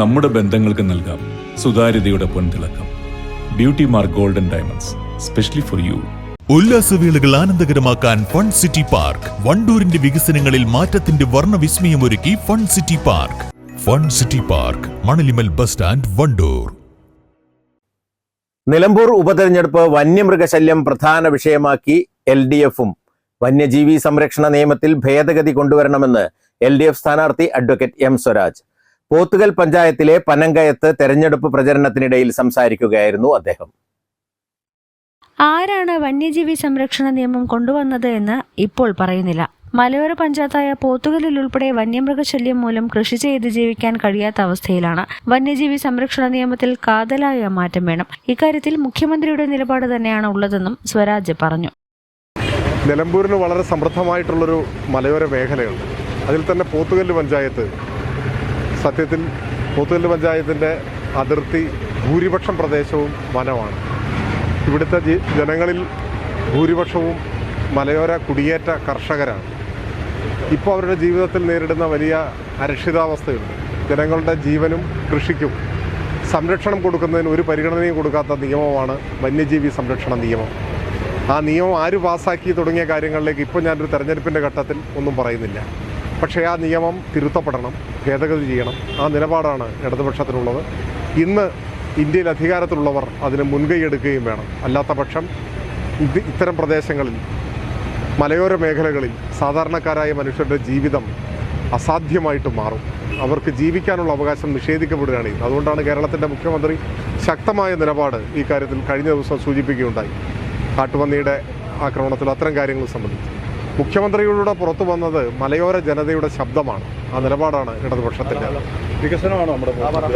നമ്മുടെ ബന്ധങ്ങൾക്ക് നൽകാം സുതാര്യതയുടെ പൊൻതിളക്കം. Beauty mark golden diamonds specially for you ഉല്ലാസവേളകൾ ആനന്ദകരമാക്കാൻ ഫൺ സിറ്റി പാർക്ക് വണ്ടൂരിന്റെ വികസനങ്ങളിൽ മാറ്റത്തിന്റെ വർണ വിസ്മയമൊരുക്കി fun city park fun city park Manalimal bus stand Wandoor. Nilambur ഉപതെരഞ്ഞെടുപ്പ് വന്യമൃഗശല്യം പ്രധാന വിഷയമാക്കി എൽ ഡി എഫും. വന്യജീവി സംരക്ഷണ നിയമത്തിൽ ഭേദഗതി കൊണ്ടുവരണമെന്ന് എൽ ഡി എഫ് സ്ഥാനാർത്ഥി അഡ്വക്കേറ്റ് എം സ്വരാജ്. പോത്തുകൽ പഞ്ചായത്തിലെ പനങ്കയത്ത് തെരഞ്ഞെടുപ്പ് പ്രചരണത്തിനിടയിൽ സംസാരിക്കുകയായിരുന്നു അദ്ദേഹം. ആരാണ് വന്യജീവി സംരക്ഷണ നിയമം കൊണ്ടുവന്നത് എന്ന് ഇപ്പോൾ പറയുന്നില്ല. മലയോര പഞ്ചായത്തായ പോത്തുകലിൽ ഉൾപ്പെടെ വന്യമൃഗശല്യം മൂലം കൃഷി ചെയ്ത് ജീവിക്കാൻ കഴിയാത്ത അവസ്ഥയിലാണ് വന്യജീവി സംരക്ഷണ നിയമത്തിൽ കാതലായ മാറ്റം വേണം. ഇക്കാര്യത്തിൽ മുഖ്യമന്ത്രിയുടെ നിലപാട് തന്നെയാണ് ഉള്ളതെന്നും സ്വരാജ് പറഞ്ഞു. നിലമ്പൂരിന് വളരെ സമൃദ്ധമായിട്ടുള്ളൊരു മലയോര മേഖലയുണ്ട്. അതിൽ തന്നെ പോത്തുകല്ല് പഞ്ചായത്ത് സത്യത്തിൽ പോത്തുകല്ല് പഞ്ചായത്തിന്റെ അതിർത്തി ഭൂരിപക്ഷം പ്രദേശവും വനമാണ്. ഇവിടുത്തെ ജനങ്ങളിൽ ഭൂരിപക്ഷവും മലയോര കുടിയേറ്റ കർഷകരാണ്. ഇപ്പോൾ അവരുടെ ജീവിതത്തിൽ നേരിടുന്ന വലിയ അരക്ഷിതാവസ്ഥയുണ്ട്. ജനങ്ങളുടെ ജീവനും കൃഷിക്കും സംരക്ഷണം കൊടുക്കുന്നതിന് ഒരു പരിഗണനയും കൊടുക്കാത്ത നിയമമാണ് വന്യജീവി സംരക്ഷണ നിയമം. ആ നിയമം ആര് പാസ്സാക്കി തുടങ്ങിയ കാര്യങ്ങളിലേക്ക് ഇപ്പോൾ ഞാനൊരു തെരഞ്ഞെടുപ്പിന്റെ ഘട്ടത്തിൽ ഒന്നും പറയുന്നില്ല. പക്ഷേ ആ നിയമം തിരുത്തപ്പെടണം ഭേദഗതി ചെയ്യണം. ആ നിലപാടാണ് ഇടതുപക്ഷത്തിനുള്ളത്. ഇന്ന് ഇന്ത്യയിൽ അധികാരത്തിലുള്ളവർ അതിന് മുൻകൈയെടുക്കുകയും വേണം. അല്ലാത്ത പക്ഷം ഇത് ഇത്തരം പ്രദേശങ്ങളിൽ മലയോര മേഖലകളിൽ സാധാരണക്കാരായ മനുഷ്യരുടെ ജീവിതം അസാധ്യമായിട്ട് മാറും. അവർക്ക് ജീവിക്കാനുള്ള അവകാശം നിഷേധിക്കപ്പെടുകയാണ് ഇത് അതുകൊണ്ടാണ് കേരളത്തിന്റെ മുഖ്യമന്ത്രി ശക്തമായ നിലപാട് ഈ കാര്യത്തിൽ കഴിഞ്ഞ ദിവസം സൂചിപ്പിക്കുകയുണ്ടായി. കാട്ടുപന്നിയുടെ ആക്രമണത്തിൽ അത്തരം കാര്യങ്ങൾ സംബന്ധിച്ച്. മുഖ്യമന്ത്രിയുടെ പുറത്തു വന്നത് മലയോര ജനതയുടെ ശബ്ദമാണ്. ആ നിലപാടാണ് നമ്മുടെ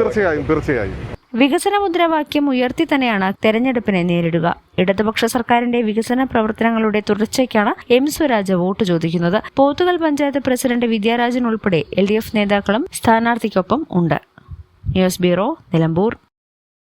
തീർച്ചയായും തീർച്ചയായും. വികസന മുദ്രാവാക്യം ഉയർത്തി തന്നെയാണ് തെരഞ്ഞെടുപ്പിനെ നേരിടുക. ഇടതുപക്ഷ സർക്കാരിന്റെ വികസന പ്രവർത്തനങ്ങളുടെ തുടർച്ചയ്ക്കാണ് എം സ്വരാജ് വോട്ട് ചോദിക്കുന്നത്. പോത്തുകൽ പഞ്ചായത്ത് പ്രസിഡന്റ് വിദ്യാരാജൻ ഉൾപ്പെടെ എൽ ഡി എഫ് നേതാക്കളും സ്ഥാനാർത്ഥിക്കൊപ്പം ഉണ്ട്. News bureau Nilambur.